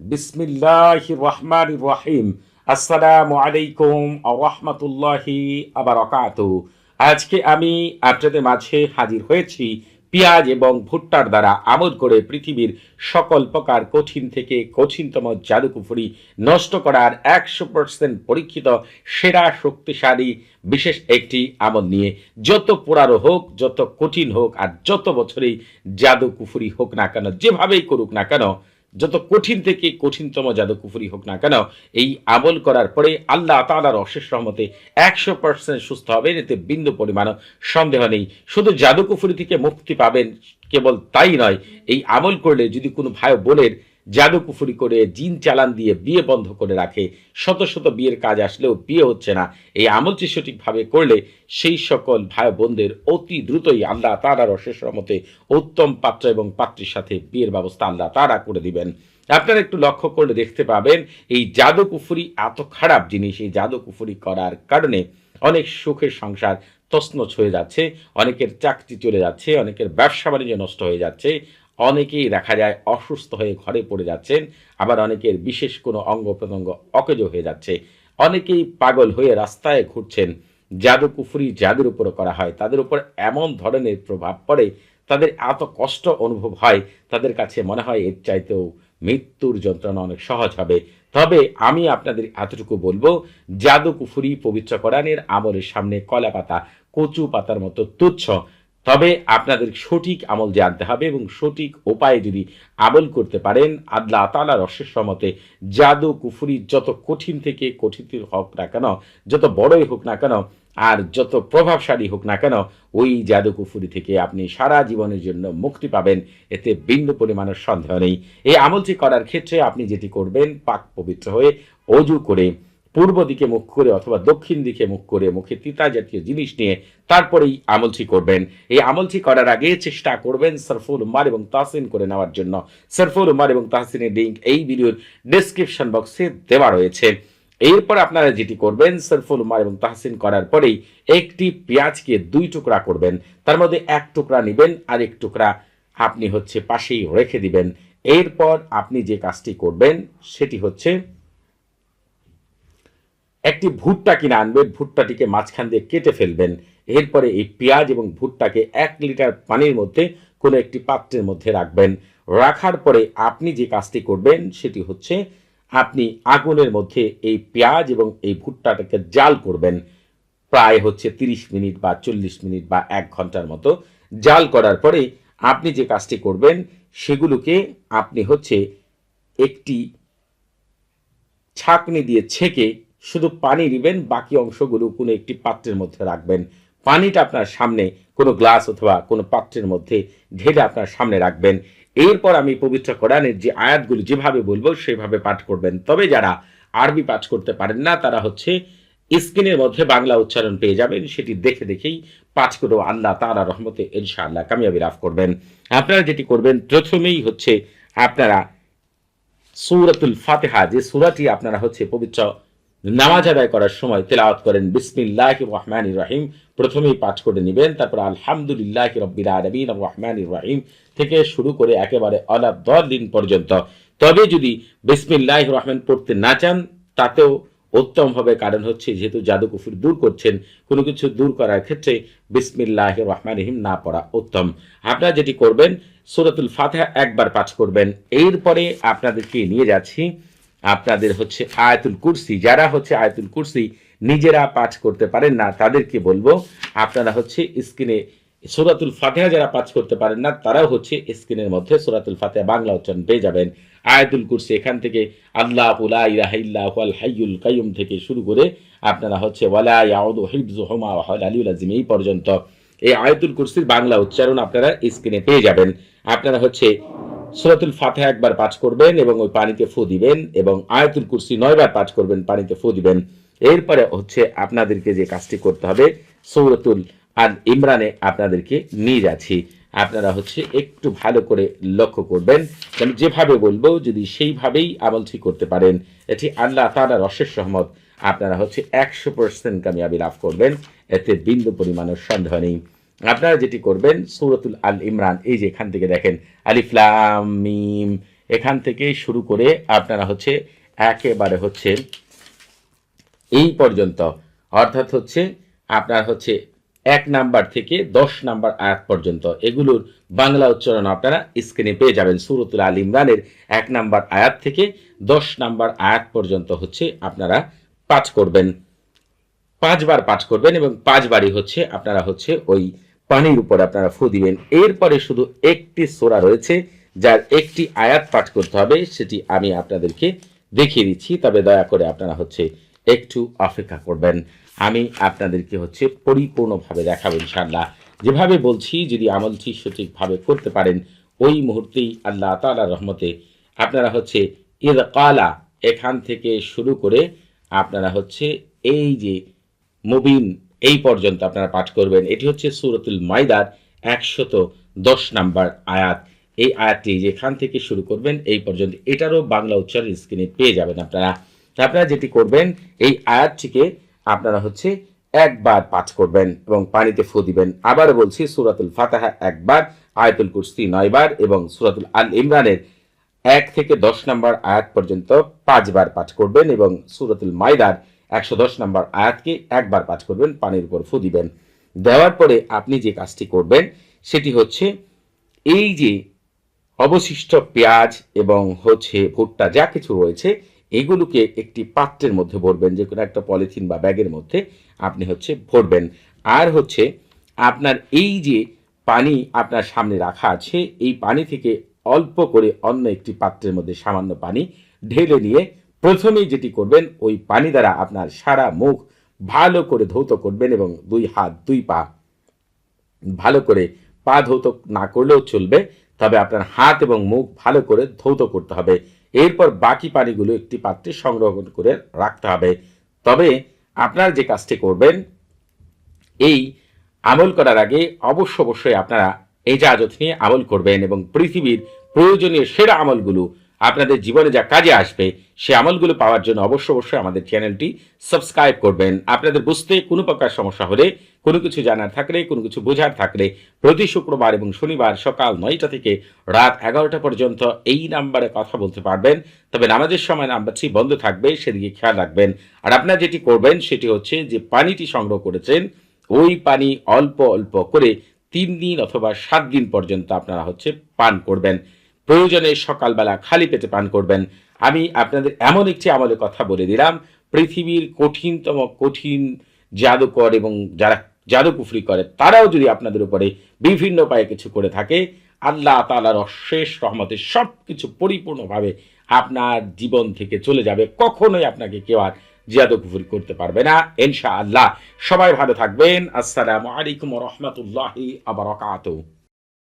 বিসমিল্লাহ রহমান রহিম। আসসালামু আলাইকুম রহমতুল্লাহি আবরকাত আজকে আমি আপনাদের মাঝে হাজির হয়েছি পেঁয়াজ এবং ভুট্টার দ্বারা আমল করে পৃথিবীর সকল প্রকার কঠিন থেকে কঠিনতম জাদুকুফুরি নষ্ট করার একশো পার্সেন্ট পরীক্ষিত, সেরা, শক্তিশালী, বিশেষ একটি আমল নিয়ে যত পুরারো হোক, যত কঠিন হোক আর যত বছরেই জাদুকুফুরি হোক না কেন, যেভাবেই করুক না কেন যত কঠিন থেকে কঠিনতম জাদুকুফুরি হোক না কেন, এই আমল করার পরে আল্লাহ তালার অশেষ সহমতে একশো পার্সেন্ট সুস্থ হবেন, এতে বিন্দু পরিমাণও সন্দেহ নেই। শুধু জাদুকুফুরি থেকে মুক্তি পাবেন কেবল তাই নয়, এই আমল করলে যদি কোনো ভাই বোনের জাদুকুফুরি করে জিন চালান দিয়ে বিয়ে বন্ধ করে রাখে। শত শত বিয়ের কাজ আসলেও বিয়ে হচ্ছে না। এই আমলটি সঠিকভাবে করলে সেই সকল ভাই বোনদের অতি দ্রুতই আল্লাহ তারার অশেষ রহমতে উত্তম পাত্র এবং পাত্রীর সাথে বিয়ের ব্যবস্থা আল্লাহ তারা করে দিবেন। আপনারা একটু লক্ষ্য করলে দেখতে পাবেন, এই জাদুকুফুরি এত খারাপ জিনিস, এই জাদু জাদুকুফুরি করার কারণে অনেক সুখের সংসার তছনছ হয়ে যাচ্ছে, অনেকের চাকরি চলে যাচ্ছে, অনেকের ব্যবসা বাণিজ্য নষ্ট হয়ে যাচ্ছে। অনেকেই দেখা যায় অসুস্থ হয়ে ঘরে পড়ে যাচ্ছেন, আবার অনেকের বিশেষ কোনো অঙ্গ প্রত্যঙ্গ অকেজ হয়ে যাচ্ছে। অনেকেই পাগল হয়ে রাস্তায় ঘুরছেন। জাদু কুফুরি যাদের উপর করা হয়, তাদের উপর এমন ধরনের প্রভাব পড়ে, তাদের এত কষ্ট অনুভব হয়, তাদের কাছে মনে হয় এর চাইতেও মৃত্যুর যন্ত্রণা অনেক সহজ হবে। তবে আমি আপনাদের এতটুকু বলব জাদু কুফুরি পবিত্র কোরআনের আমলের সামনে কলা পাতা কচু পাতার মতো তুচ্ছ তবে আপনাদের সঠিক আমল জানতে হবে এবং সঠিক উপায়ে যদি আমল করতে পারেন, আল্লাহ তালার অশেষ মতে জাদু কুফুরি যত কঠিন থেকে কঠিন হোক না কেন, যত বড়ই হোক না কেন, আর যত প্রভাবশালী হোক না কেন, ওই জাদু কুফুরি থেকে আপনি সারা জীবনের জন্য মুক্তি পাবেন। এতে বিন্দু পরিমাণের সন্দেহ নেই। এই আমলটি করার ক্ষেত্রে আপনি যেটি করবেন, পাক পবিত্র হয়ে অজু করে পূর্ব দিকে মুখ করে অথবা দক্ষিণ দিকে মুখ করে মুখে তিতা জাতীয় জিনিস নিয়ে তারপরেই আমলটি করবেন। এই আমলটি করার আগে চেষ্টা করবেন সরফুল উমার এবং তাহসিন করে নেওয়ার জন্য। সরফুল উমার এবং তাহসিনের লিঙ্ক এই ভিডিওর ডিসক্রিপশন বক্সে দেওয়া রয়েছে। এরপর আপনারা যেটি করবেন, সরফুল উমার এবং তাহসিন করার পরেই একটি পেঁয়াজকে দুই টুকরা করবেন। তার মধ্যে এক টুকরা নেবেন আর এক টুকরা আপনি হচ্ছে পাশেই রেখে দিবেন। এরপর আপনি যে কাজটি করবেন, সেটি হচ্ছে একটি ভুট্টা কিনে আনবেন ভুট্টাটিকে মাঝখান দিয়ে কেটে ফেলবেন। এরপরে এই পেঁয়াজ এবং ভুট্টাকে এক লিটার পানির মধ্যে কোনো একটি পাত্রের মধ্যে রাখবেন। রাখার পরে আপনি যে কাজটি করবেন সেটি হচ্ছে আপনি আগুনের মধ্যে এই পেঁয়াজ এবং এই ভুট্টাটাকে জাল করবেন। প্রায় হচ্ছে তিরিশ মিনিট বা চল্লিশ মিনিট বা এক ঘণ্টার মতো। জাল করার পরে আপনি যে কাজটি করবেন সেগুলোকে আপনি হচ্ছে একটি ছাঁকনি দিয়ে ছেঁকে শুধু পানি নেবেন বাকি অংশগুলো কোনো একটি পাত্রের মধ্যে রাখবেন। পানিটা আপনার সামনে কোনো গ্লাস অথবা কোনো পাত্রের মধ্যে ঢেলে আপনার সামনে রাখবেন। এরপর আমি পবিত্র কোরআনের যে আয়াতগুলি যেভাবে বলব সেভাবে পাঠ করবেন। তবে যারা আরবি পাঠ করতে পারেন না, তারা হচ্ছে স্ক্রিনের মধ্যে বাংলা উচ্চারণ পেয়ে যাবেন। সেটি দেখে দেখেই পাঠ করে। আল্লাহ তারা রহমতে ইনশাআল্লাহ কামিয়াবি লাভ করবেন। আপনারা যেটি করবেন, প্রথমেই হচ্ছে আপনারা সূরাতুল ফাতেহা, যে সূরাটি আপনারা হচ্ছে পবিত্র নামাজ আদায় করার সময় তেলাওয়াত করেন, বিসমিল্লাহ রহমান রহিম। প্রথমেই পাঠ করে নেবেন, তারপর আলহামদুলিল্লাহ রব্বিল আলমিন রহমান রহিম থেকে শুরু করে একেবারে দিন পর্যন্ত। তবে যদি বিসমিল্লাহ রহমান পড়তে না চান, তাতেও উত্তম হবে, কারণ হচ্ছে যেহেতু জাদু কুফুর দূর করছেন, কোনো কিছু দূর করার ক্ষেত্রে বিসমিল্লাহ রহমান রহিম না পড়া উত্তম। আপনারা যেটি করবেন, সুরাতুল ফাতেহা একবার পাঠ করবেন। এরপরে আপনাদেরকে নিয়ে যাচ্ছি আপনাদের হচ্ছে আয়াতুল কুরসি, যারা হচ্ছে আয়াতুল কুরসি নিজেরা পাঠ করতে পারেন না, তাদেরকে বলব, আপনারা হচ্ছে স্ক্রিনে সুরাতুল ফাতেহা যারা পাঠ করতে পারেন না, তারাও হচ্ছে স্ক্রিনের মধ্যে সুরাতুল ফাতেহা বাংলা উচ্চারণ পেয়ে যাবেন। আয়াতুল কুরসি এখান থেকে আল্লাহ আল হাইয়ুল কাইয়ুম থেকে শুরু করে আপনারা হচ্ছে ওয়ালা ইয়াউদু ওয়া আলিউল আজিম এই পর্যন্ত। এই আয়াতুল কুরসির বাংলা উচ্চারণ আপনারা স্ক্রিনে পেয়ে যাবেন। আপনারা হচ্ছে সুরাতুল ফাতেহা একবার পাঠ করবেন এবং ওই পানিতে ফু দিবেন এবং আয়াতুল কুরসি নয়বার পাঠ করবেন, পানিতে ফু দিবেন। এরপরে হচ্ছে আপনাদেরকে যে কাজটি করতে হবে, সৌরতুল আর ইমরানে আপনাদেরকে নিয়ে যাচ্ছি। আপনারা হচ্ছে একটু ভালো করে লক্ষ্য করবেন। আমি যেভাবে বলব, যদি সেইভাবেই আমলটি করতে পারেন, এটি আল্লাহ তালার অশেষ সহমত আপনারা হচ্ছে একশো পার্সেন্ট কামিয়াবি লাভ করবেন। এতে বিন্দু পরিমাণের সন্দেহ নেই। আপনারা যেটি করবেন, সৌরতুল আল ইমরান, এই যে এখান থেকে দেখেন আলিফলাম মিম, এখান থেকে শুরু করে আপনারা হচ্ছে একেবারে হচ্ছে এই পর্যন্ত। অর্থাৎ হচ্ছে আপনার হচ্ছে এক নাম্বার থেকে দশ নাম্বার আয়াত পর্যন্ত। এগুলোর বাংলা উচ্চারণ আপনারা স্ক্রিনে পেয়ে যাবেন। সুরতুল আল ইমরানের এক নাম্বার আয়াত থেকে দশ নাম্বার আয়াত পর্যন্ত হচ্ছে আপনারা পাঠ করবেন। পাঁচবার পাঠ করবেন এবং পাঁচবারই হচ্ছে আপনারা হচ্ছে ওই পানির উপর আপনারা ফু দিবেন। এরপরে শুধু একটি সোরা রয়েছে, যার একটি আয়াত পাঠ করতে হবে, সেটি আমি আপনাদেরকে দেখিয়ে দিচ্ছি। তবে দয়া করে আপনারা হচ্ছে একটু অপেক্ষা করবেন। আমি আপনাদেরকে হচ্ছে পরিপূর্ণভাবে দেখাবো ইনশাআল্লাহ। যেভাবে বলছি, যদি আমলটি সঠিকভাবে করতে পারেন, ওই মুহূর্তেই আল্লাহ তাআলা রহমতে আপনারা হচ্ছে ইদ কালা এখান থেকে শুরু করে আপনারা হচ্ছে এই যে মুবিন, এই পর্যন্ত আপনারা পাঠ করবেন। এটি হচ্ছে সুরতুল মাইদার একশত দশ নাম্বার আয়াত। এই আয়াতটি যেখান থেকে শুরু করবেন, এই পর্যন্ত এটারও বাংলা উচ্চারণ স্ক্রিনে পেয়ে যাবেন আপনারা। আপনারা যেটি করবেন, এই আয়াতটিকে আপনারা হচ্ছে একবার পাঠ করবেন এবং পানিতে ফু দিবেন। আবার বলছি, সুরাতুল ফাতাহা একবার, আয়াতুল কুরসি নয়বার এবং সুরাতুল আল ইমরানের এক থেকে দশ নম্বর আয়াত পর্যন্ত পাঁচবার পাঠ করবেন এবং সুরতুল মাইদার একশো দশ নম্বর আয়াতকে একবার পাঠ করবেন, পানির উপর ফু দিবেন। দেওয়ার পরে আপনি যে কাজটি করবেন, সেটি হচ্ছে এই যে অবশিষ্ট পেঁয়াজ এবং হচ্ছে ভুট্টা যা কিছু রয়েছে, এগুলোকে একটি পাত্রের মধ্যে ভরবেন, যে কোনো একটা পলিথিন বা ব্যাগের মধ্যে আপনি হচ্ছে ভরবেন। আর হচ্ছে আপনার এই যে পানি আপনার সামনে রাখা আছে, এই পানি থেকে অল্প করে অন্য একটি পাত্রের মধ্যে সামান্য পানি ঢেলে নিয়ে প্রথমেই যেটি করবেন, ওই পানি দ্বারা আপনার সারা মুখ ভালো করে ধৌত করবেন এবং দুই হাত, দুই পা ভালো করে পা ধৌত না করলেও চলবে, তবে আপনার হাত এবং মুখ ভালো করে ধৌত করতে হবে। এরপর বাকি পানিগুলো একটি পাত্রে সংগ্রহ করে রাখতে হবে। তবে আপনারা যে কাজটি করবেন, এই আমল করার আগে অবশ্য অবশ্যই আপনারা এই জাহাজত নিয়ে আমল করবেন এবং পৃথিবীর প্রয়োজনীয় সেরা আমলগুলো আপনাদের জীবনে যা কাজে আসবে, সে আমলগুলো পাওয়ার জন্য অবশ্য অবশ্যই আমাদের চ্যানেলটি সাবস্ক্রাইব করবেন। আপনাদের বুঝতে কোনো প্রকার সমস্যা হলে, কোনো কিছু জানার থাকলে, কোনো কিছু বোঝার থাকলে, প্রতি শুক্রবার এবং শনিবার সকাল নয়টা থেকে রাত এগারোটা পর্যন্ত এই নাম্বারে কথা বলতে পারবেন। তবে নামাজের সময় নাম্বারটি বন্ধ থাকবে, সেদিকে খেয়াল রাখবেন। আর আপনারা যেটি করবেন, সেটি হচ্ছে যে পানিটি সংগ্রহ করেছেন, ওই পানি অল্প অল্প করে তিন দিন অথবা সাত দিন পর্যন্ত আপনারা হচ্ছে পান করবেন। প্রয়োজনে সকালবেলা খালি পেটে পান করবেন। আমি আপনাদের এমন একটি আমলের কথা বলে দিলাম, পৃথিবীর কঠিনতম, কঠিন জাদুকর এবং যারা জাদুকুফরি করে, তারাও যদি আপনাদের উপরে বিভিন্ন উপায়ে কিছু করে থাকে, আল্লাহ তালার অশেষ রহমতে সব কিছু পরিপূর্ণভাবে আপনার জীবন থেকে চলে যাবে। কখনোই আপনাকে কেউ আর জিয়াদকুফুরি করতে পারবে না। ইনশা আল্লাহ সবাই ভালো থাকবেন। আসসালামু আলাইকুম রহমতুল্লাহি আবরকাত